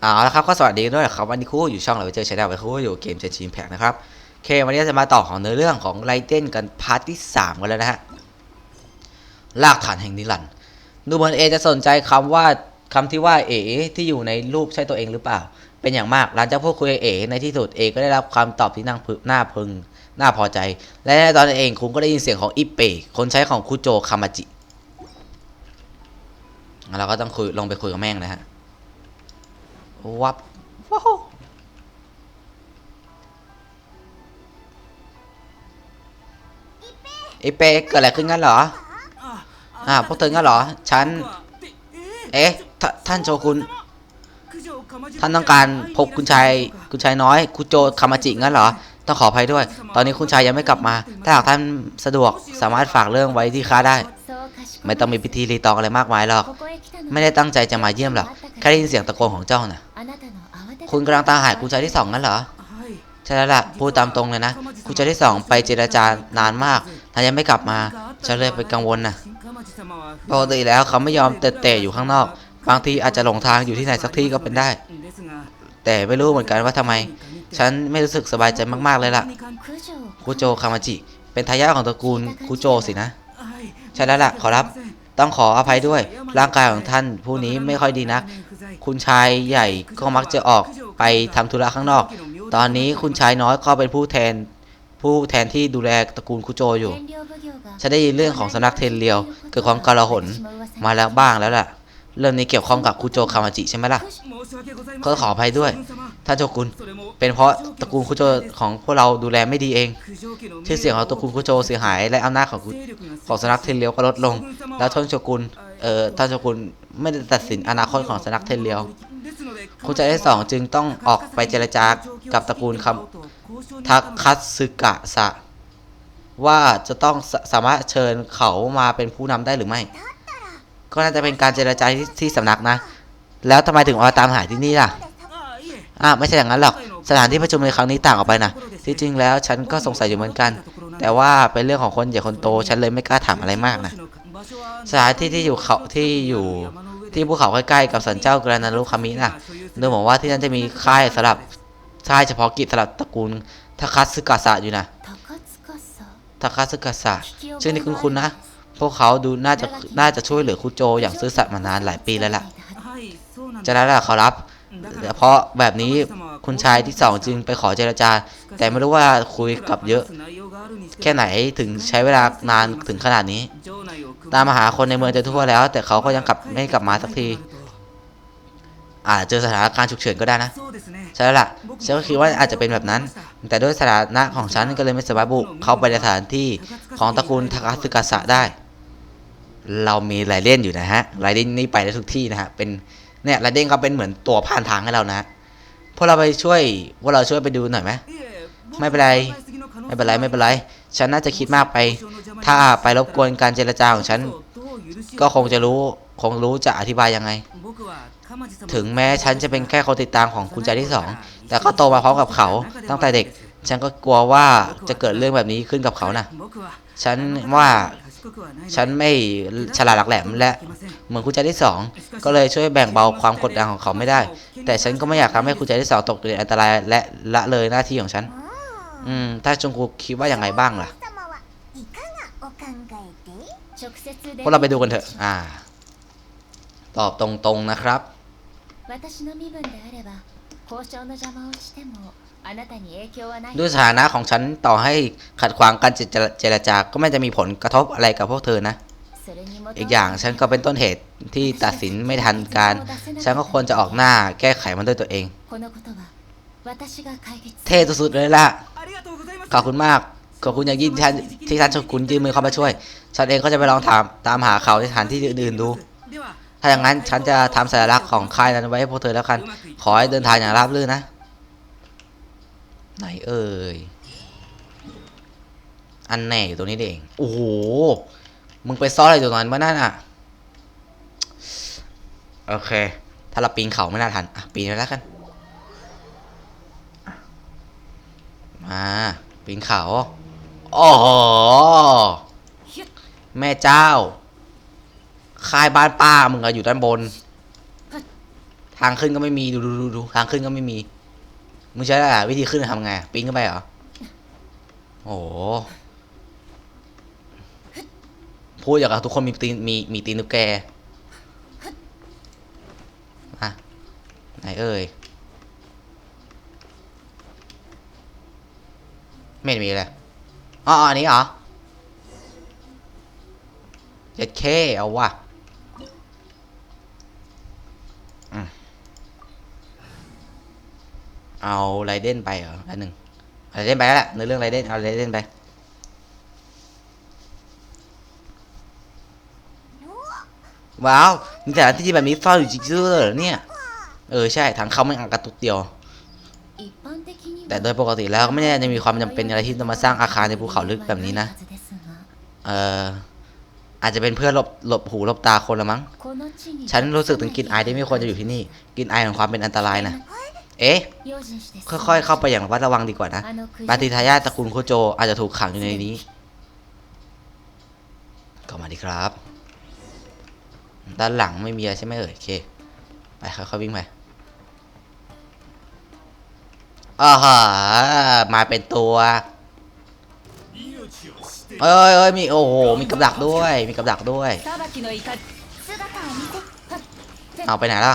เอาละครับก็สวัสดีด้วยครับวันนี้ครูอยู่ช่องเราไปเจอชาแนลไปครูอยู่เกมเจนชิมแพ็กนะครับโอเควันนี้จะมาต่อของเนื้อเรื่องของไลเต้นกันพาร์ทที่สามกันแล้วนะฮะลากฐานแห่งนิรันดร์ดูเหมือนเอจะสนใจคำว่าคำที่ว่าเอที่อยู่ในรูปใช่ตัวเองหรือเปล่า เป็นอย่างมากหลังจากพูดคุยเอในที่สุดเอก็ได้รับคำตอบที่น่าพึน่าพึงน่าพอใจ และในตอนนั้นเองคุณก็ได้ยินเสียงของอิเปคนใช้ของคุโจคามาจิเราก็ต้องคุยลงไปคุยกับแม่งนะฮะ วับว้าวไอเป้เกิดอะไรขึ้นงั้นเหรอ อ่าพวกเธองั้นเหรอ ฉัน เอ๊ะ ท่านโชกุนท่านต้องการพบคุณชายคุณชายน้อย คุโจคามาจิงั้นเหรอ ต้องขออภัยด้วย ตอนนี้คุณชายยังไม่กลับมา ถ้าหากท่านสะดวกสามารถฝากเรื่องไว้ที่ข้าได้ ไม่ต้องมีพิธีรีตองอะไรมากมายหรอก ไม่ได้ตั้งใจจะมาเยี่ยมหรอก แค่ได้ยินเสียงตะโกนของเจ้าน่ะ คุณกำลังตามหาคุณชายที่สองงั้นเหรอ ใช่แล้วล่ะพูดตามตรงเลยนะคุณชายที่สองไปเจรจานานมากท่านยังไม่กลับมา ฉันเลยไปกังวลนะปกติแล้วเขาไม่ยอมเตะเตะอยู่ข้างนอก บางทีอาจจะหลงทางอยู่ที่ไหนสักที่ก็เป็นได้ แต่ไม่รู้เหมือนกันว่าทำไม ฉันไม่รู้สึกสบายใจมากๆเลยล่ะ คุโจคามาจิ เป็นทายาทของตระกูลคุโจสินะ ใช่แล้วล่ะ ขอรับ ต้องขออภัยด้วย ร่างกายของท่านผู้นี้ไม่ค่อยดีนัก คุณชายใหญ่ก็มักจะออกไปทำธุระข้างนอก ตอนนี้คุณชายน้อยก็เป็นผู้แทนผู้แทนที่ดูแลตระกูลคุโจอยู่ ฉันได้ยินเรื่องของสำนักเทนเรียวเกิดความกลาหนมาแล้วบ้างแล้วล่ะ เรื่องนี้เกี่ยวข้องกับคุโจคามาจิใช่ไหมล่ะ ก็ขออภัยด้วย ท่านโจกุนเป็นเพราะตระกูลคุโจของพวกเราดูแลไม่ดีเอง ชื่อเสียงของตระกูลคุโจเสียหายและอำนาจของของสำนักเทนเรียวก็ลดลง แล้วท่านโจกุนเอ่อท่านโจกุนไม่ได้ตัดสินอนาคตของสำนักเทนเรียวคุณชายที่สองจึงต้องออกไปเจรจากับตระกูลคำทักคัตสึกะสะ ว่าจะต้องสสามารถเชิญเขามาเป็นผู้นำได้หรือไม่ ก็น่าจะเป็นการเจรจาที่สำนักนะ แล้วทำไมถึงมาตามหาที่นี่ล่ะ อ่าไม่ใช่อย่างนั้นหรอก สถานที่ประชุมในครั้งนี้ต่างออกไปนะ ที่จริงแล้วฉันก็สงสัยอยู่เหมือนกัน แต่ว่าเป็นเรื่องของคนใหญ่คนโต ฉันเลยไม่กล้าถามอะไรมากนะ สถานที่ที่อยู่เขาที่อยู่ที่ภูเขาใกล้ๆกับสันเจ้ากรานารุคามินะดูเหมือนว่าที่นั่นจะมีค่ายสำหรับค่ายเฉพาะกิจสำหรับตระกูลทาคัตสึกะสะอยู่นะทาคัตสึกะสะชื่อนี้คุ้นๆนะ พวกเขาดูน่าจะน่าจะช่วยเหลือคุโจอย่างซื่อสัตย์มานานหลายปีแล้วล่ะ จะนั้นแหละขอรับ เพราะแบบนี้คุณชายที่สองจึงไปขอเจรจา แต่ไม่รู้ว่าคุยกับเยอะ แค่ไหนถึงใช้เวลานานถึงขนาดนี้ ตามมาหาคนในเมืองจะทั่วแล้ว แต่เขาก็ยังกลับไม่กลับมาสักทีอาจจะเจอสถานการณ์ฉุกเฉินก็ได้นะ ใช่แล้วล่ะฉันก็คิดว่าอาจจะเป็นแบบนั้น แต่ด้วยสถานะของฉันก็เลยไม่สามารถบุกเข้าไปในสถานที่ของตระกูลทาคาสึกะสะได้ เรามีไรเล่นอยู่นะฮะไรเล่นนี่ไปได้ทุกที่นะฮะเป็น เนี่ยไรเล่นก็เป็นเหมือนตัวผ่านทางให้เรานะพวกเราไปช่วยพวกเราช่วยไปดูหน่อยไหมไม่เป็นไรไม่เป็นไรไม่เป็นไร ฉันน่าจะคิดมากไป ถ้าไปรบกวนการเจรจาของฉัน ก็คงจะรู้คงรู้จะอธิบายยังไง ถึงแม้ฉันจะเป็นแค่คนติดตามของคุณชายที่สองแต่ก็โตมาพร้อมกับเขาตั้งแต่เด็ก ฉันก็กลัวว่าจะเกิดเรื่องแบบนี้ขึ้นกับเขานะ ฉันว่าฉันไม่ฉลาดหลักแหลมและเหมือนคุณชายที่สอง ก็เลยช่วยแบ่งเบาความกดดันของเขาไม่ได้ แต่ฉันก็ไม่อยากทำให้คุณชายที่สองตกอยู่ในอันตรายและละเลยหน้าที่ของฉัน อืม ถ้าจงกูคิดว่าอย่างไรบ้างล่ะ พวกเราไปดูกันเถอะ อ่า ตอบตรงๆนะครับ 私の身分であれば交渉の邪魔をしても ด้วยสถานะของฉันต่อให้ขัดขวางการเจรจาก็ไม่จะมีผลกระทบอะไรกับพวกเธอนะ อีกอย่างฉันก็เป็นต้นเหตุที่ตัดสินไม่ทันการ ฉันก็ควรจะออกหน้าแก้ไขมันด้วยตัวเอง เท่สุดๆเลยล่ะ ขอบคุณมาก ขอบคุณอย่างยิ่งที่ท่านชคุณยืมมือเข้ามาช่วย ฉันเองก็จะไปลองถามตามหาเขาในสถานที่อื่นๆดู ถ้าอย่างนั้นฉันจะทำสัญลักษณ์ของค่ายนั้นไว้ให้พวกเธอแล้วกัน ขอให้เดินทางอย่างราบรื่นนะ ไหนเอ่ย อันแน่อยู่ตรงนี้เอง โอ้โห มึงไปซ่อนอะไรตรงนั้นมานั่นอะ โอเค ถ้าเราปีนเขาไม่น่าทัน อะ ปีนไปแล้วกัน มา ปีนเขาอ้โหแม่เจ้า ค่ายบ้านป้ามึงอะอยู่ด้านบน ทางขึ้นก็ไม่มี ดูดูดูดูทางขึ้นก็ไม่มี มึงใช้อะวิธีขึ้นทำไงปีนขึ้นไปเหรอ โอ้โหพูดอย่างกับทุกคนมีตีนมีมีตีนตุ๊กแกมาไหนเอ่ย ไม่มีเลยอ๋ออ๋ออันนี้เหรอเจ็ดเคเอาว่ะ เอาไรเด่นไปเหรออันหนึ่งไรเด่นไปแล้วในเรื่องไรเด่นเอาไรเด่นไปว้าวนี่แต่ที่แบบนี้ซ่อนอยู่จริงๆเลยเนี่ยเออใช่ทางเขาไม่อากระตุกเดียว แต่โดยปกติแล้วก็ไม่แน่จะมีความจำเป็นอะไรที่จะมาสร้างอาคารในภูเขาลึกแบบนี้นะเอออาจจะเป็นเพื่อหลบหลบหูหลบตาคนละมั้ง ฉันรู้สึกถึงกลิ่นอที่ไม่ควรจะอยู่ที่นี่กลิ่นอของความเป็นอันตรายนะ เอ๊ะ ค่อยๆ เข้าไปอย่างระมัดระวังดีกว่านะปาติทายาตระกูลโคโจอาจจะถูกขังอยู่ในนี้ก็มาดีครับ ด้านหลังไม่มีอะไรใช่ไหมเอ่ยโอเค ไปค่อยๆวิ่งไปอ้าฮะมาเป็นตัวเอ้ยเอยมีโอ้โห มีกับดักด้วย มีกับดักด้วย เอาไปไหนล่ะ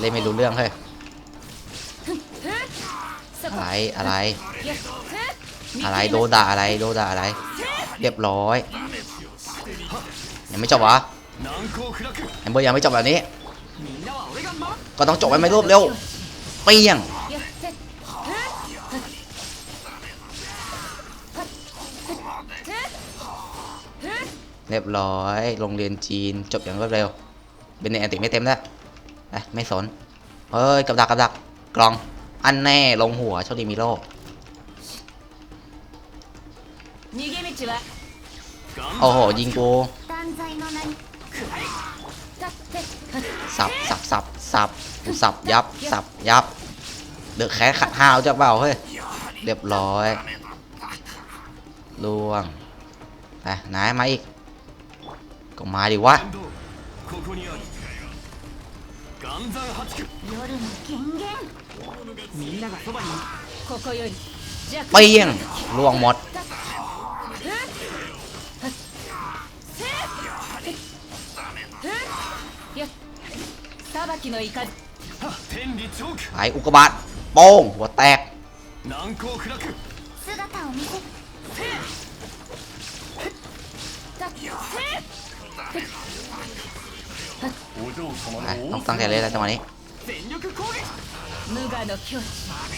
เล่นไม่รู้เรื่องเฮ้ยอะไรอะไร อะไรโดด่าอะไรโดด่าอะไร เรียบร้อยยังไม่จบวะแอมเบอร์ยังไม่จบแบบนี้ ก็ต้องจบไปไม่รูบเร็วเปี้ยงเรียบร้อย โรงเรียนจีนจบอย่างรวดเร็ว เป็นในแอนติไม่เต็มแล้ว ไม่สน เฮ้ยกับดักกับดักกลอง อันแน่ลงหัวโชคดีมีโลโอ้โห ยิงกูสับสับสับสับสับยับสับยับ เดือดแค่ขัดห้าวจะเบาเฮ้ย เรียบร้อยลวงไปนายมาอีก ก็มาดิวะ เปี้ยงล่วงหมด ไออุกบาทโป้งหัวแตก ต้องตั้งใจเลยแล้วจังหวะนี้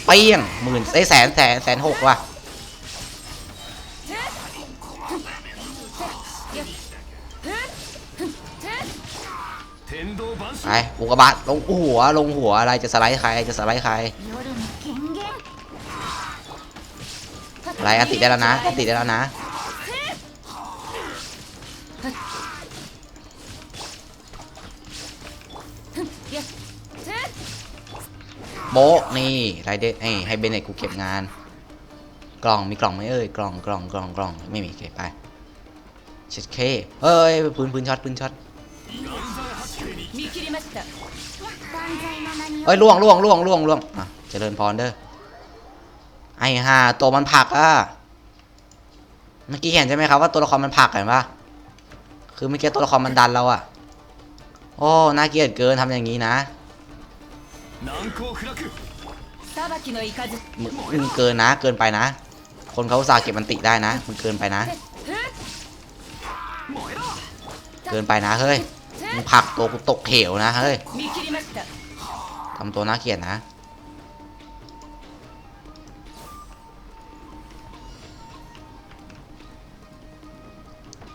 เปี้ยงหมื่นไอ้แสนแสนแสนหกว่ะไปอุกบาตลงหัวลงหัวอะไรจะสไลด์ใครจะสไลด์ใครอะไรอติได้แล้วนะอติได้แล้วนะ โบ๊นี่ไรเดนอให้เบนเน็ตกูเก็บงาน กล่องมีกล่องไหมเอ้ยกล่องกล่องกล่องกล่องไม่มีเก็บไปเช็ดเคเฮ้ยปืนปืนช็อตปืนช็อตเฮ้ยล่วงล่วงล่วงล่วงล่วงอะเจริญพรเด้อไอ้ฮ่าตัวมันผักอะเมื่อกี้เห็นใช่ไหมครับว่าตัวละครมันผักเห็นปะคือเมื่อกี้ตัวละครมันดันเราอะโอ้น่าเกลียดเกินทำอย่างนี้นะ 裁きの雷 มึงมึงเกินนะ เกินไปนะ คนเขาอุตส่าห์เก็บมันติได้นะมึงเกินไปนะ เกินไปนะเฮ้ยมึงผลักตัวกูตกเหวนะเฮ้ย 見切りました ทำตัวน่าเกลียดนะ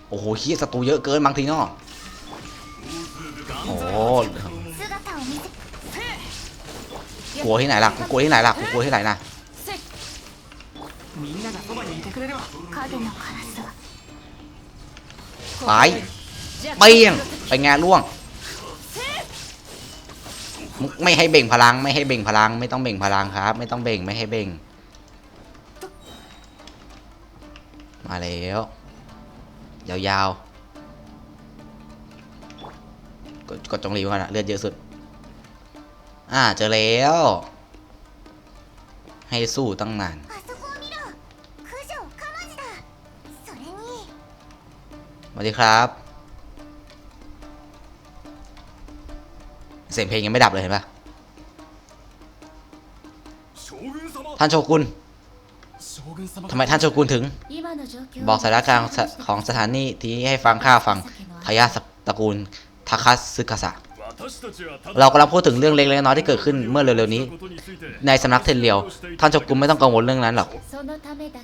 โอ้โหขี้ยศัตรูเยอะเกินบางทีเนาะโอ้โห 姿を見せ กลัวที่ไหนล่ะกูกลัวที่ไหนล่ะกูกลัวที่ไหนล่ะไปเปี้ยงไปงานล่วงไม่ให้เบ่งพลังไม่ให้เบ่งพลัง ไม่ต้องเบ่งพลังครับ ไม่ต้องเบ่งไม่ให้เบ่ง มาแล้ว ยาวๆกดกดจงรีก่อนนะเลือดเยอะสุด อ่าเจอแล้ว ให้สู้ตั้งนานสวัสดีครับ เสียงเพลงยังไม่ดับเลยเห็นปะท่านโชกุนทำไมท่านโชกุนถึง บอกสถานการณ์ของสถานีที่ให้ฟังข้าฟังทายาทตระกูลทาคัสึกะสะ เรากำลังพูดถึงเรื่องเล็กๆน้อยๆที่เกิดขึ้นเมื่อเร็วๆนี้ ในสำนักเทนเรียวท่านชกุมไม่ต้องกังวลเรื่องนั้นหรอก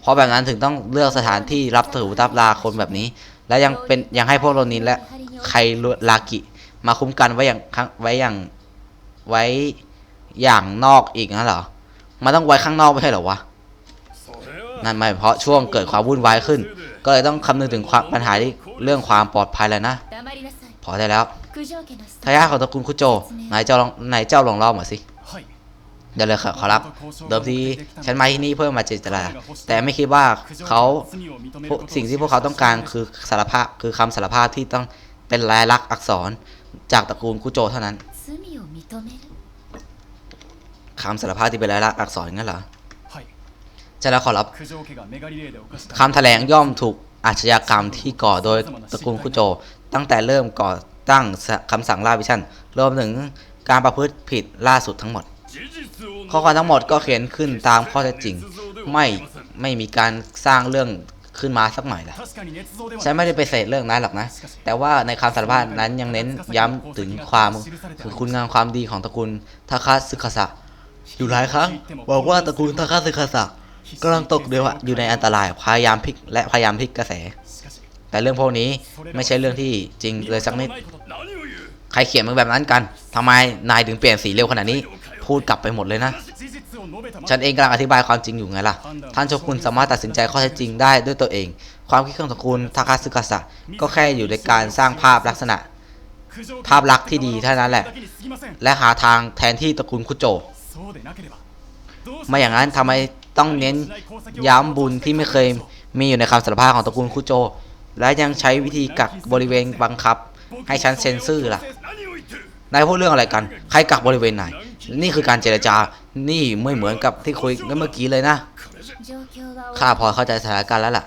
เพราะแบบนั้นถึงต้องเลือกสถานที่รับถือรับลาคนแบบนี้ และยังเป็นยังให้พวกเรานินและใครลากิมาคุ้มกันไว้อย่างไว้อย่างไว้อย่างนอกอีกนะเหรอมันต้องไว้ข้างนอกไม่ใช่เหรอวะนั่นหมายเพราะช่วงเกิดความวุ่นวายขึ้น ก็เลยต้องคำนึงถึงปัญหาที่เรื่องความปลอดภัยแล้วนะ พอได้แล้ว ทายาทของตระกูลคุโจนายเจ้าลองนายเจ้าลองรอมาสิเดี๋ยวเลยขอรับ เดิมทีฉันมาที่นี่เพื่อมาเจรจาแต่ไม่คิดว่าเขาสิ่งที่พวกเขาต้องการคือสารภาพคือคำสารภาพที่ต้องเป็นลายลักษณ์อักษรจากตระกูลคุโจเท่านั้นคำสารภาพที่เป็นลายลักษณ์อักษรงั้นเหรอจะแล้วขอรับคำแถลงย่อมถูกอาชญากรรมที่ก่อโดยตระกูลคุโจ ตั้งแต่เริ่มก่อ ตั้งคำสั่งล่าวิชั่นรวมถึงการประพฤติผิดล่าสุดทั้งหมด ข้อความทั้งหมดก็เขียนขึ้นตามข้อเท็จจริง ไม่ไม่มีการสร้างเรื่องขึ้นมาสักหน่อยละฉันไม่ได้ไปเสดเรื่องนั้นหรอกนะ แต่ว่าในคำสารภาพนั้นยังเน้นย้ำถึงความถึงคุณงามความดีของตระกูลทาคาสึคาสะอยู่หลายครั้ง บอกว่าตระกูลทาคาสึคาสะกำลังตกเดียวอยู่ในอันตรายพยายามพลิกและพยายามพลิกกระแส แต่เรื่องพวกนี้ไม่ใช่เรื่องที่จริงเลยสักนิด ใครเขียนมึงแบบนั้นกัน ทำไมนายถึงเปลี่ยนสีเร็วขนาดนี้ พูดกลับไปหมดเลยนะ ฉันเองกำลังอธิบายความจริงอยู่ไงล่ะ ท่านโชคุณสามารถตัดสินใจข้อเท็จจริงได้ด้วยตัวเอง ความคิดของคุลทาคาซึกะสะก็แค่อยู่ในการสร้างภาพลักษณะ ภาพลักษณ์ที่ดีเท่านั้นแหละ และหาทางแทนที่ตระกูลคุโจไม่อย่างนั้นทำไมต้องเน้นย้ำบุญที่ไม่เคยมีอยู่ในคำสารภาพของตระกูลคุโจ และยังใช้วิธีกักบริเวณบังคับ ให้ฉันเซ็นเซอร์ล่ะนายพูดเรื่องอะไรกัน ใครกักบริเวณไหน นี่คือการเจรจา นี่ไม่เหมือนกับที่คุยกันเมื่อกี้เลยนะ ข้าพอเข้าใจสถานการณ์แล้วล่ะ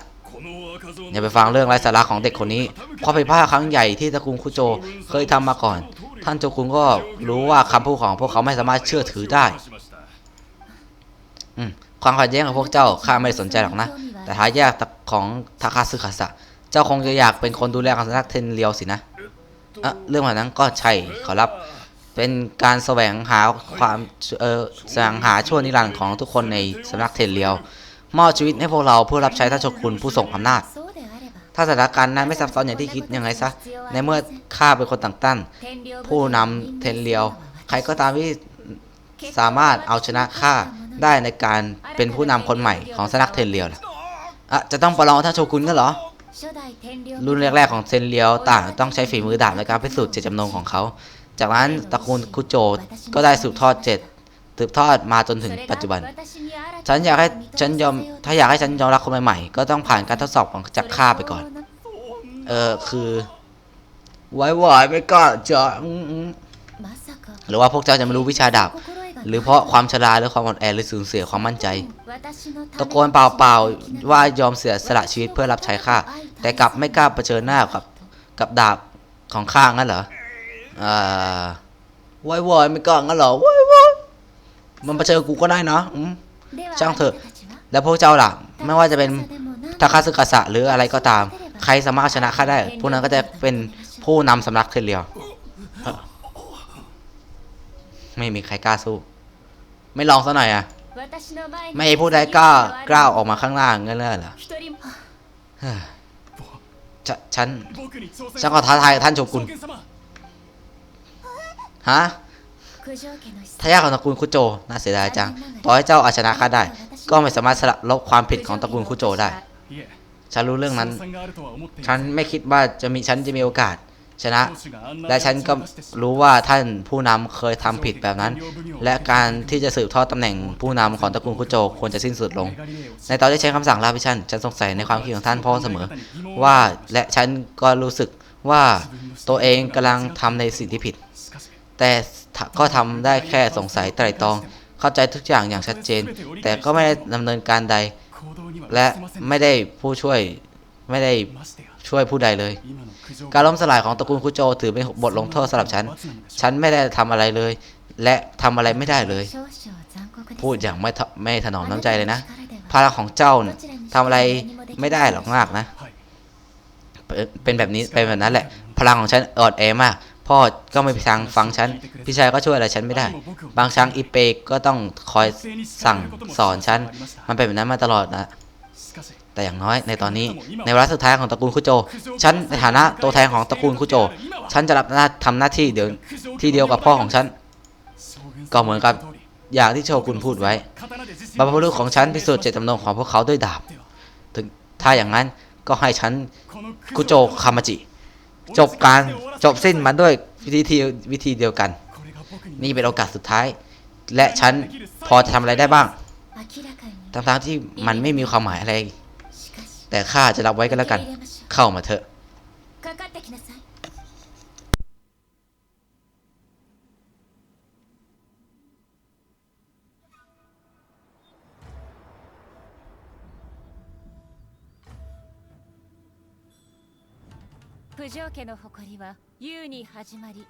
อย่าไปฟังเรื่องไร้สาระของเด็กคนนี้ ความผิดพลาดครั้งใหญ่ที่ตะกุงคุโจเคยทำมาก่อน ท่านโจคุงก็รู้ว่าคำพูดของพวกเขาไม่สามารถเชื่อถือได้ ความขัดแย้งของพวกเจ้าข้าไม่สนใจหรอกนะ แต่ท้ายาทของทาคาซึคาสะ เจ้าคงจะอยากเป็นคนดูแลของสำนักเทนเลียวสินะอะเรื่องแบบนั้นก็ใช่ขอรับ เป็นการแสวงหาความเออแสวงหาชั่วนิรันดร์ของทุกคนในสำนักเทนเลียวมอบชีวิตให้พวกเราเพื่อรับใช้ท่านชคุลผู้ทรงอำนาจ ถ้าสถานการณ์นั้นไม่ซับซ้อนอย่างที่คิดยังไงซะ ในเมื่อข้าเป็นคนต่างต้นผู้นำเทนเลียว ใครก็ตามที่สามารถเอาชนะข้าได้ในการเป็นผู้นำคนใหม่ของสำนักเทนเลียวล่ะอะจะต้องประลองท่านโชคุนกันเหรอ รุ่นแรกๆของเซนเลียวต่างต้องใช้ฝีมือดาบในการพิสูจน์เจตจำนงของเขา จากนั้นตระกูลคุโจก็ได้สืบทอดเจตสืบทอดมาจนถึงปัจจุบัน ฉันอยากให้ฉันยอมถ้าอยากให้ฉันยอมรับคนใหม่ๆ ก็ต้องผ่านการทดสอบของจากข้าไปก่อน เออคือ ไว้ไหวไปก่อนจะหรือว่าพวกเจ้าจะไม่รู้วิชาดาบหรือเพราะความชราหรือความอ่อนแอหรือสูญเสียความมั่นใจ ตะโกนเปล่าๆว่ายอมเสียสละชีวิตเพื่อรับใช้ข้า แต่กลับไม่กล้าเผชิญหน้ากับ กับดาบของข้างั้นเหรออ่าไว้วอยไม่กล้างั้นเหรอไว้วอยมันเผชิญกูก็ได้นะช่างเถอะ แล้วพวกเจ้าล่ะ ไม่ว่าจะเป็นทาคาซึกาสะหรืออะไรก็ตาม ใครสามารถชนะข้าได้ พวกนั้นก็จะเป็นผู้นำสำนักเทนเรียว ไม่มีใครกล้าสู้ ไม่ลองซะหน่อยอะ ไม่ให้ผู้ใดกล้ากล้าออกมาข้างล่างเงั้นเลยเหรอ ฉฉันฉันก็ท้าทายท่านโชกุนฮะทายาทของตระกูลคุโจ น่าเสียดายจัง ต่อให้เจ้าอาชนะข้าได้ ก็ไม่สามารถสละลบความผิดของตระกูลคุโจได้ ฉันรู้เรื่องนั้น ฉันไม่คิดว่าจะมีฉันจะมีโอกาส ชนะ และฉันก็รู้ว่าท่านผู้นำเคยทำผิดแบบนั้น และการที่จะสืบทอดตำแหน่งผู้นำของตระกูลคุโจควรจะสิ้นสุดลง ในตอนที่ใช้คำสั่งลาพิชันฉันสงสัยในความคิดของท่านพ่อเสมอ ว่าและฉันก็รู้สึกว่าตัวเองกำลังทำในสิ่งที่ผิด แต่ก็ทำได้แค่สงสัยไตรตรอง เข้าใจทุกอย่างอย่างชัดเจน แต่ก็ไม่ได้ดำเนินการใด และไม่ได้ผู้ช่วยไม่ได้ช่วยผู้ใดเลย การล้มสลายของตระกูลคุโจถือเป็นบทลงโทษสำหรับฉัน ฉันไม่ได้ทำอะไรเลย และทำอะไรไม่ได้เลย พูดอย่างไม่ไม่ถนอมน้ำใจเลยนะภาระของเจ้าทำอะไรไม่ได้หรอกมากนะ เป็นแบบนี้เป็นแบบนั้นแหละ พลังของฉันอ่อนแอมาก พ่อก็ไม่มีทางฟังฉัน พี่ชายก็ช่วยอะไรฉันไม่ได้ บางครั้งอีเปกก็ต้องคอยสั่งสอนฉัน มันเป็นแบบนั้นมาตลอดนะ แต่อย่างน้อยในตอนนี้ในวาระสุดท้ายของตระกูลคุโจ ฉันในฐานะตัวแทนของตระกูลคุโจ ฉันจะรับหน้าทำหน้าที่เดียวที่เดียวกับพ่อของฉัน ก็เหมือนกับอย่างที่โชคุนพูดไว้บรรพบุรุษของฉันพิสูจน์เจตจำนงของพวกเขาด้วยดาบ ถึงถ้าอย่างนั้นก็ให้ฉันคุโจคามาจิ จบการจบสิ้นมันด้วยวิธีวิธีเดียวกัน นี่เป็นโอกาสสุดท้าย และฉันพอจะทำอะไรได้บ้างทั้งๆที่มันไม่มีความหมายอะไร แต่ข้าจะรับไว้กันแล้วกัน 受け入れましょう เข้ามาเถอะ かかってきなさい九条家の誇りは優に始まり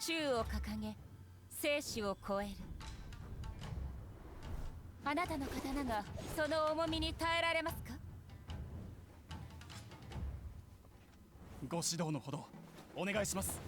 宙を掲げ生死を超えるあなたの刀がその重みに耐えられますか ご指導のほどお願いします。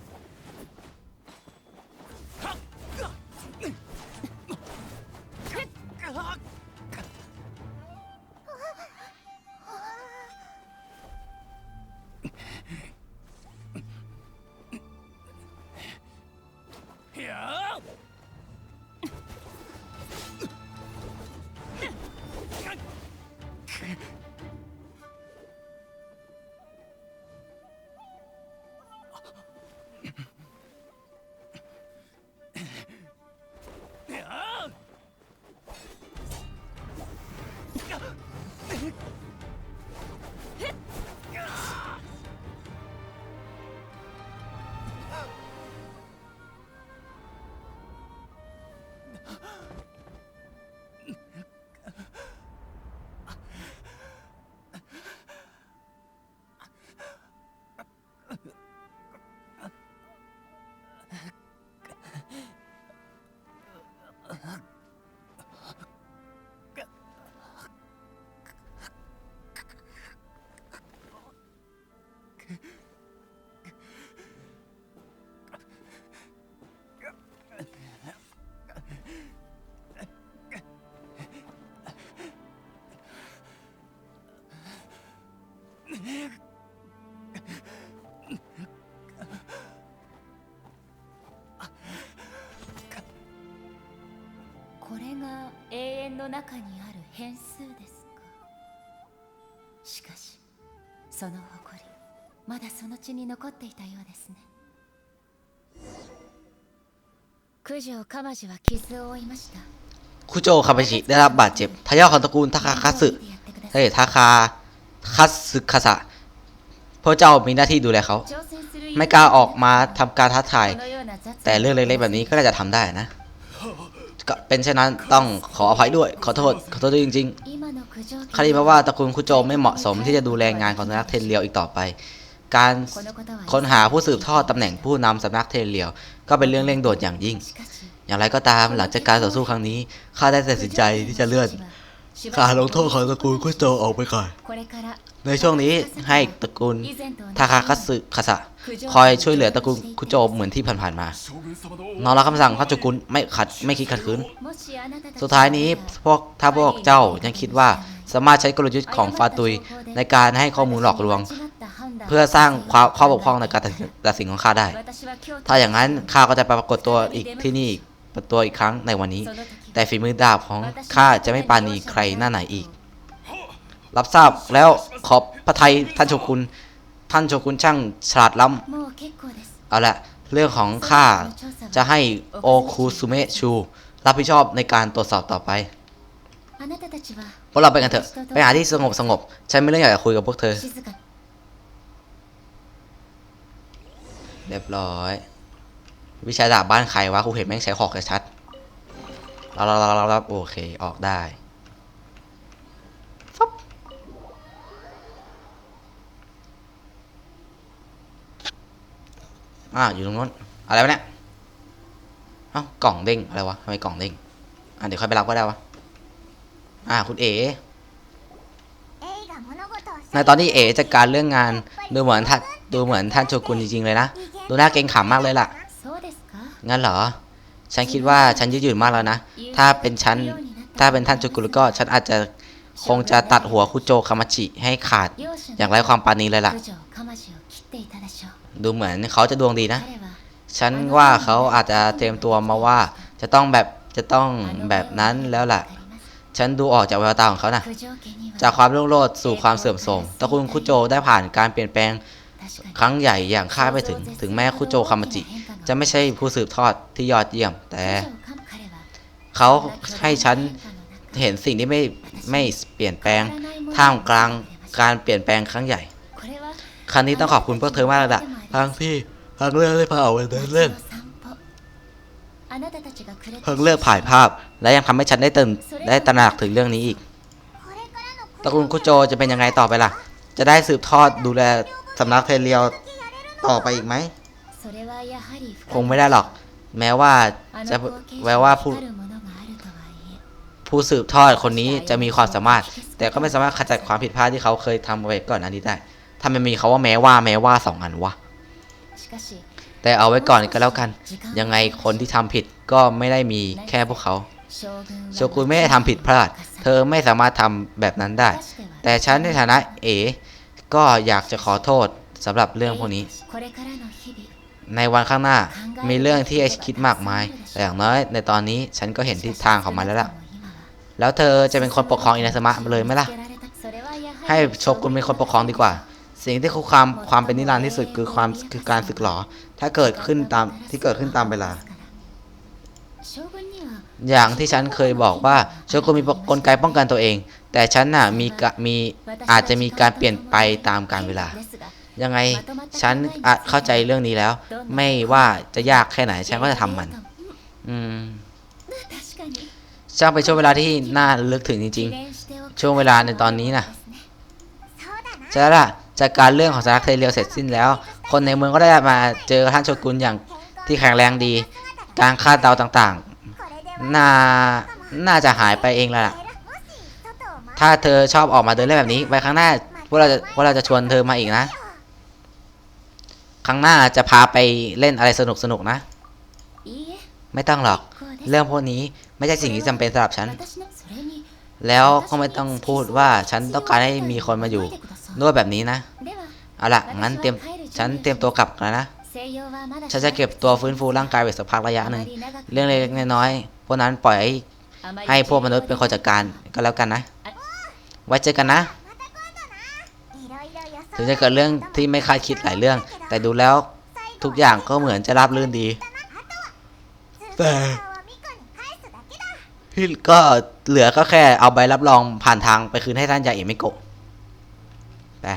これが永遠の中にある変数ですかしかしその誇りまだその地に残っていたようですね九条鎌地は傷を負いました คุโจคามาจิได้รับบาดเจ็บทายาทของตระกูลทาคาคัตสึ やってくださ เฮ้ い ยทาคา คัตสึคาสะพระเจ้ามีหน้าที่ดูแลเขา ไม่กล้าออกมาทำการท้าทาย แต่เรื่องเล็กๆแบบนี้ก็น่าจะทำได้นะเป็นเช่นนั้นต้องขออภัยด้วย ขอโทษ ขอโทษด้วยจริงๆคดีมาว่าตระกูลคุโจไม่เหมาะสมที่จะดูแลงานของสำนักเทนเลียวอีกต่อไป การค้นหาผู้สืบทอดตำแหน่งผู้นำสำนักเทนเลียว ก็เป็นเรื่องเร่งด่วนอย่างยิ่ง อย่างไรก็ตามหลังจากการต่อสู้ครั้งนี้ข้าได้ตัดสินใจที่จะเลื่อน ข้าลงโทษของตระกูลคุโตออกไปก่อน ในช่วงนี้ให้ตระกูลทาคาคัสึคาสะคอยช่วยเหลือตระกูลคุโจเหมือนที่ผ่านๆมา นอนรับคำสั่งพระจุกุลไม่ขัดไม่คิดขัดขืน สุดท้ายนี้พวกถ้าพวกเจ้ายังคิดว่าสามารถใช้กลยุทธ์ของฟาตุยในการให้ข้อมูลหลอกลวง เพื่อสร้างความข้อบกพร่องในการตัดสินของข้าได้ ถ้าอย่างนั้นข้าก็จะปรากฏตัวอีกที่นี่อีก ตัวอีกครั้งในวันนี้ แต่ฝีมือดาบของข้าจะไม่ปราณีใครหน้าไหนอีก รับทราบแล้วขอบพระไทยท่านโชกุนท่านโชกุนช่างฉลาดล้ำเอาละเรื่องของข้าจะให้โอคุซุเมะชู รับผิดชอบในการตรวจสอบต่อไปพวกเราไปกันเถอะ ไปหาที่สงบสงบฉันไม่เรื่องอยากจะคุยกับพวกเธอ เรียบร้อย วิชาดาบบ้านใครวะกูเห็นแม่งใช้หอกชัดเราเราเราเราโอเคออกได้ฟับอ่าอยู่ตรงนู้นอะไรวะเนี่ยเอ้ากล่องเด้งอะไรวะทำไมกล่องเด้งอ่าเดี๋ยวค่อยไปรับก็ได้วะอ่าคุณเอ๋ในตอนที่เอ๋จัดการเรื่องงานดูเหมือนท่านดูเหมือนท่านโชกุนจริงๆเลยนะดูน่าเกรงขามมากเลยล่ะ งั้นเหรอ ฉันคิดว่าฉันยืดหยุ่นมากแล้วนะ ถ้าเป็นฉัน ถ้าเป็นท่านโชกุนแล้วก็ ฉันอาจจะคงจะตัดหัวคุโจคามาจิให้ขาด อย่างไรความปรานีเลยล่ะ ดูเหมือนเขาจะดวงดีนะ ฉันว่าเขาอาจจะเตรียมตัวมาว่า จะต้องแบบ จะต้องแบบนั้นแล้วล่ะ ฉันดูออกจากแววตาของเขานะจากความรุ่งโรจน์สู่ความเสื่อมโทรมตระกูลคุโจได้ผ่านการเปลี่ยนแปลงครั้งใหญ่อย่างคาดไม่ถึง ถึงแม้คุโจคามาจิ จะไม่ใช่ผู้สืบทอดที่ยอดเยี่ยม แต่ เขาให้ฉันเห็นสิ่งที่ไม่ไม่เปลี่ยนแปลงท่ามกลางการเปลี่ยนแปลงครั้งใหญ่ ครั้งนี้ต้องขอบคุณพวกเธอมากเลยละทางที่ทางเลือกได้พาเอาไปเดินเล่นเพิ่งเลือกผ่ายภาพ และยังทำให้ฉันได้เติมได้ตระหนักถึงเรื่องนี้อีกตระกูลคุโจจะเป็นยังไงต่อไปล่ะ จะได้สืบทอดดูแลสำนักเทเรียวต่อไปอีกไหม คงไม่ได้หรอก แม้ว่าจะแม้ว่าผู้ผู้สืบทอดคนนี้จะมีความสามารถ แต่ก็ไม่สามารถขจัดความผิดพลาดที่เขาเคยทำไว้ก่อนหน้านี้ได้ถ้ามันมีเขาว่าแม้ว่าแม้ว่าสองอันวะแต่เอาไว้ก่อนก็แล้วกัน ยังไงคนที่ทำผิดก็ไม่ได้มีแค่พวกเขาโชกุนไม่ได้ทำผิดพลาด เธอไม่สามารถทำแบบนั้นได้ แต่ฉันในฐานะเอก็อยากจะขอโทษสำหรับเรื่องพวกนี้ ในวันข้างหน้ามีเรื่องที่ไอคิดมากมาย แต่อย่างน้อยในตอนนี้ฉันก็เห็นทิศทางของมันแล้วล่ะ แล้วเธอจะเป็นคนปกครองอินาสมะเลยไหมล่ะ ให้โชกุนเป็นคนปกครองดีกว่า สิ่งที่คุกคามความเป็นนิรันดร์ที่สุดคือความคือการสึกหรอ ถ้าเกิดขึ้นตามที่เกิดขึ้นตามเวลา อย่างที่ฉันเคยบอกว่าโชกุนมีกลไกป้องกันตัวเอง แต่ฉันน่ะมีมีอาจจะมีการเปลี่ยนไปตามกาลเวลา ยังไงฉันเข้าใจเรื่องนี้แล้ว ไม่ว่าจะยากแค่ไหนฉันก็จะทำมัน อืมช่างเป็นช่วงเวลาที่น่าลึกถึงจริง ๆ ช่วงเวลาในตอนนี้นะใช่ละจากการเรื่องของสารักเทเรียวเสร็จสิ้นแล้ว คนในเมืองก็ได้มาเจอท่านโชกุนอย่างที่แข็งแรงดี การคาดเดาต่างๆ น่า น่าจะหายไปเองแล้วล่ะ ถ้าเธอชอบออกมาเดินเล่นแบบนี้ ไว้ครั้งหน้าพวกเราจะพวกเราจะชวนเธอมาอีกนะ ครั้งหน้าจะพาไปเล่นอะไรสนุกสนุกนะ ไม่ต้องหรอก เรื่องพวกนี้ไม่ใช่สิ่งที่จำเป็นสำหรับฉัน แล้วก็ไม่ต้องพูดว่าฉันต้องการให้มีคนมาอยู่ด้วยแบบนี้นะ เอาล่ะงั้นเตรียมฉันเตรียมตัวกลับแล้วนะ ฉันจะเก็บตัวฟื้นฟูร่างกายไปสักพักระยะหนึ่ง เรื่องเล็กๆน้อยๆพวกนั้นปล่อยให้พวกมนุษย์เป็นคนจัดการก็แล้วกันนะ ไว้เจอกันนะ ถึงจะเกิดเรื่องที่ไม่คาดคิดหลายเรื่อง แต่ดูแล้วทุกอย่างก็เหมือนจะราบรื่นดี แต่ที่ก็เหลือก็แค่เอาใบรับรองผ่านทางไปคืนให้ท่านยาเอะมิโกะแต่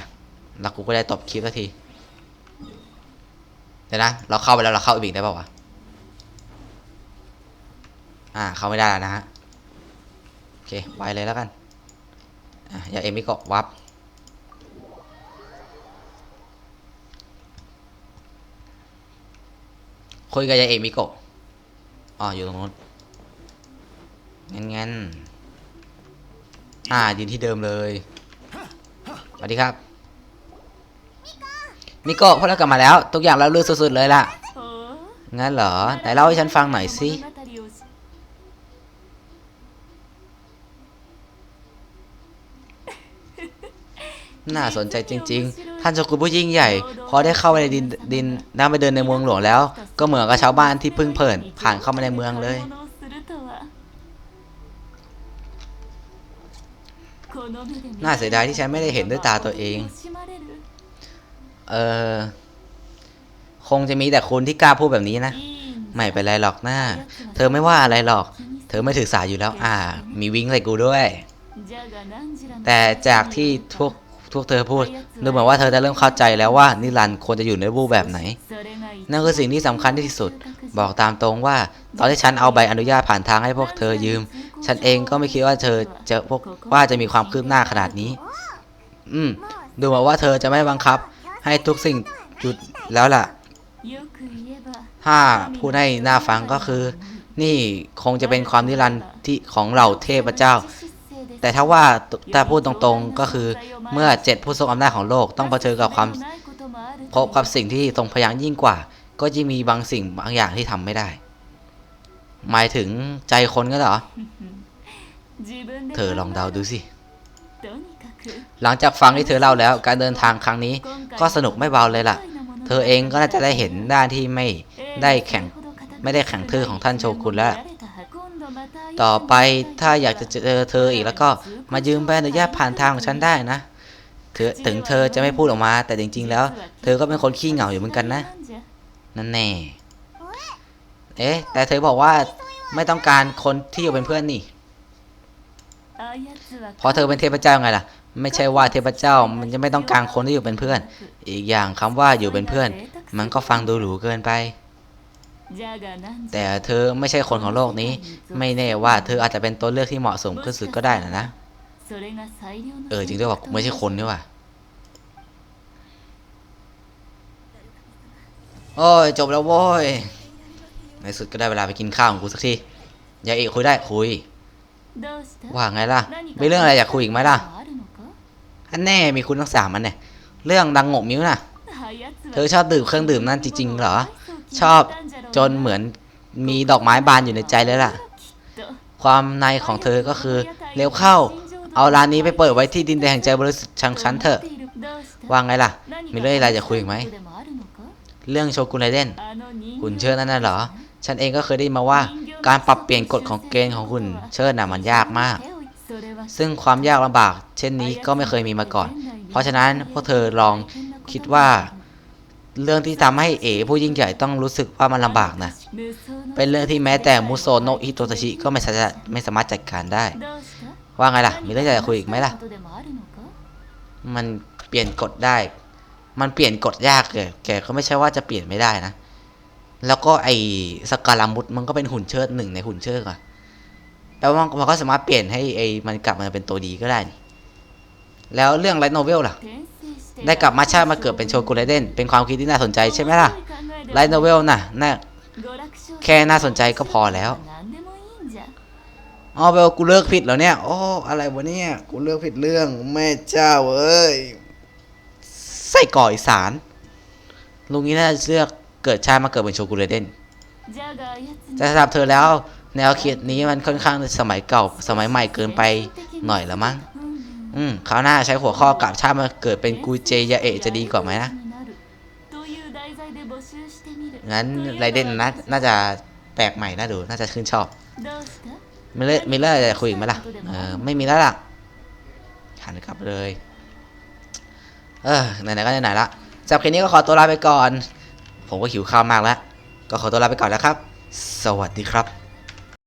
ลักกูก็ได้ตบคิดสักที เดี๋ยวนะ เราเข้าไปแล้วเราเข้าอีกได้ป่าวะ อ่า เข้าไม่ได้แล้วนะฮะ โอเค ไว้เลยแล้วกัน อะยาเอะมิโกะวับ คุยกับยาเอะมิโกะอ๋ออยู่ตรงนู้นงั้นงั้นอ่ายืนที่เดิมเลยสวัสดีครับ มิโกะพวกเรากลับมาแล้ว ทุกอย่างเราลื่นสุดๆเลยล่ะ งั้นเหรอ ไหนเล่าให้ฉันฟังหน่อยสิ น่าสนใจจริง ๆ ท่านโชกุนผู้ยิ่งใหญ่ พอได้เข้าไปในดินดินได้ไปเดินในเมืองหลวงแล้ว ก็เหมือนกับชาวบ้านที่เพิ่งเผินผ่านเข้ามาในเมืองเลย น่าเสียดายที่ฉันไม่ได้เห็นด้วยตาตัวเอง เออคงจะมีแต่คุณที่กล้าพูดแบบนี้นะ ไม่เป็นไรหรอกนะเธอไม่ว่าอะไรหรอก เธอไม่ถือสาอยู่แล้ว อ่า มีวิ้งใส่กูด้วย แต่จากที่ทุก ทุกเธอพูดดูเหมือนว่าเธอจะเริ่มเข้าใจแล้วว่านิรันดร์ควรจะอยู่ในรูปแบบไหน นั่นคือสิ่งที่สำคัญที่สุด บอกตามตรงว่า ตอนที่ฉันเอาใบอนุญาตผ่านทางให้พวกเธอยืม ฉันเองก็ไม่คิดว่าเธอจะพวกว่าจะมีความคืบหน้าขนาดนี้ อืม ดูเหมือนว่าเธอจะไม่บังคับ ให้ทุกสิ่งหยุดแล้วล่ะ ถ้าพูดให้น่าฟังก็คือ นี่คงจะเป็นความนิรันดร์ที่ของเหล่าเทพเจ้า แต่ถ้าว่าถ้าพูดตรงๆก็คือเมื่อเจ็ดผู้ทรงอำนาจของโลกต้องเผชิญกับความพบกับสิ่งที่ทรงพยางยิ่งกว่า ก็จะมีบางสิ่งบางอย่างที่ทำไม่ได้ หมายถึงใจคนก็เหรอ เธอลองเดาดูสิ หลังจากฟังที่เธอเล่าแล้ว การเดินทางครั้งนี้ ก็สนุกไม่เบาเลยล่ะ เธอเองก็น่าจะได้เห็นด้านที่ไม่ได้แข่งไม่ได้แข่งทื่อของท่านโชกุนแล้ว ต่อไปถ้าอยากจะเจอเธออีกแล้วก็มายืมใบอนุญาตผ่านทางของฉันได้นะถึงเธอจะไม่พูดออกมา แต่จริงๆแล้ว เธอก็เป็นคนขี้เหงาอยู่เหมือนกันนะ นั่นแน่ เอ๊ะ แต่เธอบอกว่าไม่ต้องการคนที่อยู่เป็นเพื่อนนี่เพราะเธอเป็นเทพเจ้าไงล่ะ ไม่ใช่ว่าเทพเจ้ามันจะไม่ต้องการคนที่อยู่เป็นเพื่อน อีกอย่างคำว่าอยู่เป็นเพื่อน มันก็ฟังดูหรูเกินไป แต่เธอไม่ใช่คนของโลกนี้ ไม่แน่ว่าเธออาจจะเป็นตัวเลือกที่เหมาะสมที่สุดก็ได้นะนะเออจริงด้วยว่ากูไม่ใช่คนนี่ว่ะโอ้ยจบแล้วโว้ยในสุดก็ได้เวลาไปกินข้าวของกูสักทีอย่าเอกคุยได้คุย ว่าไงล่ะมีเรื่องอะไรอยากคุยอีกไหมล่ะอันแน่มีคุณทั้งสามอันเนี่ยเรื่องดังงกมิ้วน่ะ เธอชอบดื่มเครื่องดื่มนั่นจริงๆเหรอ ชอบจนเหมือนมีดอกไม้บานอยู่ในใจเลยล่ะ ความในของเธอก็คือเร็วเข้า เอาร้านนี้ไปเปิดไว้ที่ดินแดนแห่งใจบริสุทธิ์ชังชั้นเถอะว่าไงล่ะ มีเรื่องอะไรจะคุยอีกไหม เรื่องโชกุนไรเดนหุ่นเชิดนั่นน่ะเหรอ ฉันเองก็เคยได้มาว่า การปรับเปลี่ยนกฎของเกณฑ์ของหุ่นเชิดน่ะมันยากมาก ซึ่งความยากลำบาก เช่นนี้ก็ไม่เคยมีมาก่อน เพราะฉะนั้นพวกเธอลองคิดว่า เรื่องที่ทำให้เอ๋ผู้ยิ่งใหญ่ต้องรู้สึกว่ามันลำบากนะ เป็นเรื่องที่แม้แต่มุโซโนะอิโตะชิก็ไม่สามารถไม่สามารถจัดการได้ ว่าไงล่ะ มีเรื่องอะไรจะคุยอีกไหมล่ะ มันเปลี่ยนกฎได้ มันเปลี่ยนกฎยากเลยแกก็ไม่ใช่ว่าจะเปลี่ยนไม่ได้นะ แล้วก็ไอสกาลามุดมันก็เป็นหุ่นเชิดหนึ่งในหุ่นเชิดอะแล้วมันมันก็สามารถเปลี่ยนให้ไอมันกลับมาเป็นตัวดีก็ได้ แล้วเรื่องไลท์โนเวลล่ะ ได้กลับมาชาติมาเกิดเป็นโชกุนไรเด้นเป็นความคิดที่น่าสนใจใช่ไหมล่ะไลท์โนเวลน่ะน่าแค่น่าสนใจก็พอแล้วอ๋อเบลกูเลิกผิดแล้วเนี่ยโอ้อะไรวะเนี่ยกูเลือกผิดเรื่องแม่เจ้าเอ้ยไส้กรออีสานลุงนี้น่าจะเลือกเกิดชาติมาเกิดเป็นโชกุนเรเดนแต่สำหรับเธอแล้ว แนวคิดนี้มันค่อนข้างสมัยเก่าสมัยใหม่เกินไปหน่อยละมั้ง อืมคราวหน้าใช้หัวข้อกลับชาติมาเกิดเป็นกูเจยาเอะจะดีกว่าไหมนะงั้นไรเดนน่าน่าจะแปลกใหม่น่าดูน่าจะขึ้นชอบมีเรื่องมีเรื่องอะไรจะคุยอีกไหมล่ะเออไม่มีแล้วล่ะหันกลับเลย เออไหนๆก็ไหนๆละสำหรับคลิปนี้ก็ขอตัวลาไปก่อน ผมก็หิวข้าวมากแล้ว ก็ขอตัวลาไปก่อนแล้วครับ สวัสดีครับ